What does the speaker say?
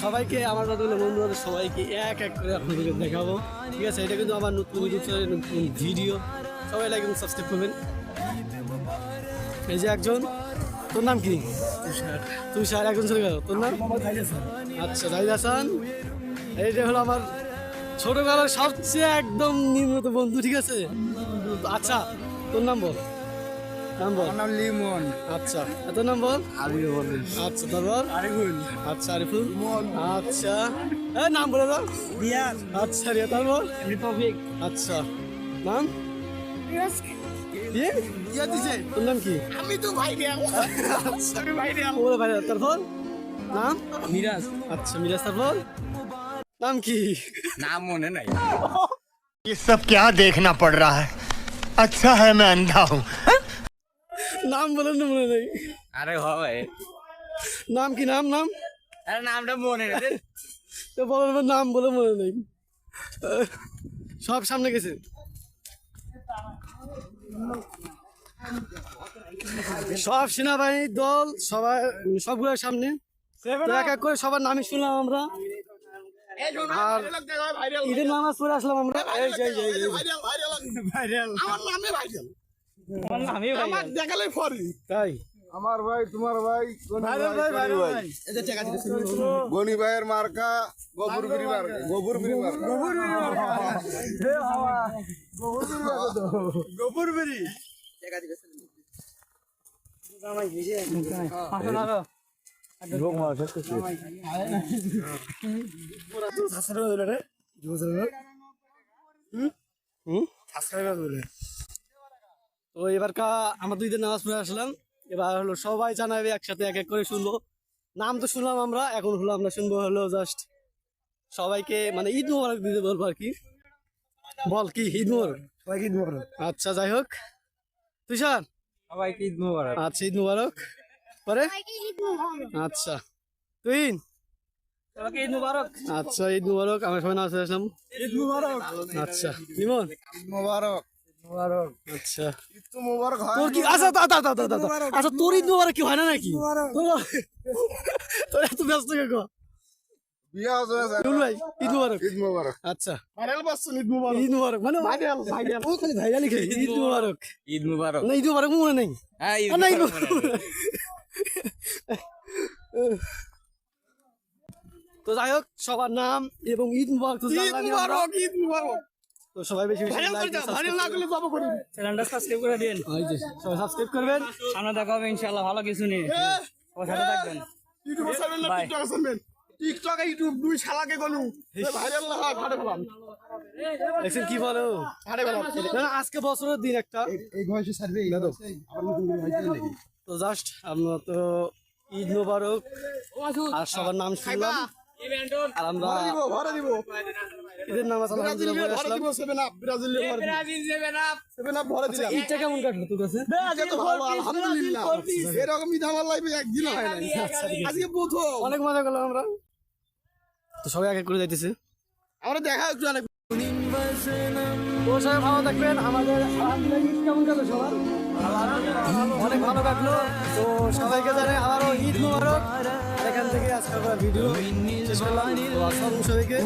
সবাইকে আমার যতগুলো বন্ধু আছে সবাইকে এক এক করে আপনাদেরকে দেখাবো। ঠিক আছে এটা কিন্তু আমার নতুন ইউটিউব নতুন ভিডিও সবাই লাইক এবং সাবস্ক্রাইব করবেন। এই যে একজন তোর নাম কি? তুষার। একজন চলে গেল। তোর নাম? আচ্ছা জাহিদ হাসান। এইটা হলো আমার ছোটবেলার সবচেয়ে একদম নির্মিত বন্ধু ঠিক আছে? আচ্ছা তোর নাম বল। নাম বল নাম লিমন আচ্ছা আর তোর নাম বল আমি বলি আচ্ছা তারপর আরিফুল আচ্ছা আরিফুল আচ্ছা এ নাম বলে দাও রিয়াজ আচ্ছা রিয়া তারপর রিপাবলিক আচ্ছা নাম কি ইয়া দিছে তোর নাম কি আমি তো ভাইরাল আমি ভাইরাল ওরে ভাই তারপর নাম মিরাজ আচ্ছা মিরাজ তারপর নাম কি নাম মনে নাই ये सब क्या देखना पड़ रहा है अच्छा है मैं अंधा हूँ নাম বলেন না মনে নেই। আরে হয়। নাম কি নাম নাম? আরে নামটা মনে নেই। তো পর নাম বলে মনে নেই। সব সামনে গেছে। সব সেনাবাহিনীর দল সবাই সবগুলোর সামনে। এক এক করে সবার নামই শুনলাম আমরা। আর ঈদের নামাজ পড়ে আসলাম আমরা। এই যে, নামে ভাইরাল। ভাই আমার দেখালে ফরি। তাই? আমার ভাই তোমার ভাই গনি ভাইয়ের মার্কা গোবরগিরি মার্কা গোবরগিরি মার্কা টাকা দিতেছে তো এবার কা আমরা দুই দিন নামাজ পড়ে আসলাম। এবার হলো সবাই জানাবে একসাথে এক এক করে শুনব। নাম তো শুনলাম আমরা এখন হলো আমরা শুনব হলো জাস্ট সবাইকে মানে ঈদ মোবারক দিতে বলব আর কি। বল কি ঈদ মোবারক? সবাইকে ঈদ মোবারক। আচ্ছা যাই হোক। তুষার? সবাইকে ঈদ মোবারক। আচ্ছা ঈদ মোবারক। পরে? আচ্ছা। তুই সবাইকে ঈদ মোবারক। আচ্ছা ঈদ মোবারক। আমরা সবাই নামাজ পড়ে আসলাম। ঈদ মোবারক। আচ্ছা। মোবারক। আচ্ছা। তো মোবারক হয় তোর কি আচ্ছা তা তা তা তা তা, তা। আচ্ছা তোর ঈদ মোবারক কি হয় না নাকি? তোর- এত ব্যস্ত কে গো বিয়া যায় টুল ভাই ঈদ মোবারক। ঈদ মোবারক। আচ্ছা। ভাইরাল পাচ্ছেন ঈদ মোবারক। ঈদ মোবারক মানে ভাইরাল ভাইরাল। ও খালি ভাইরালই খাই ঈদ মোবারক। ঈদ মোবারক। না ঈদ মোবারক মনে নেই। হ্যাঁ ঈদ মোবারক মোবারক। তো যাই হোক সবার নাম এবং ঈদ মোবারক তো ঈদ আমরা। ঈদ মোবারক। তো সবাই বেশি বেশি করলে যাব করি চ্যানেলটা সাবস্ক্রাইব করে দিন। যে, সবাই সাবস্ক্রাইব করবেন। সামনে দেখা হবে ইনশাআল্লাহ ভালো কিছু নিয়ে। সবাই সাথে থাকবেন। ইউটিউবে না. টিকটকে টিকটকে ইউটিউব দুই শালাকে গনু ভাইরাল না হয় ফাটে ফেলাম। দেখছেন কি বলো? ফাটে ফেলাম। না, আজকে বছরের দিন একটা। এই বয়সে সার্ভে তো জাস্ট আমরা তো ঈদ মোবারক। আর সবার নাম শুনলাম। আর আমরা দিব ভরে দিব। ঈদের নামাজ ঈদটা কেমন কাটলো তোর কাছে আলহামদুলিল্লাহ। এরকম ঈদ আমার লাইফে একদিন হয় না আজকে প্রথম। অনেক মজা করলাম আমরা। তো সবাই এক এক করে যাইতেছে। আমরা দেখা একটু অনেক। তো সবাই ভালো থাকবেন। আমাদের আলহামদুলিল্লাহ কেমন কাটলো সবার? অনেক ভালো কাটলো। তো সবাইকে জানে আবারও ঈদ মোবারক। আজকে আমরা ভিডিও শেষ করলাম তো আসসালামু সবাইকে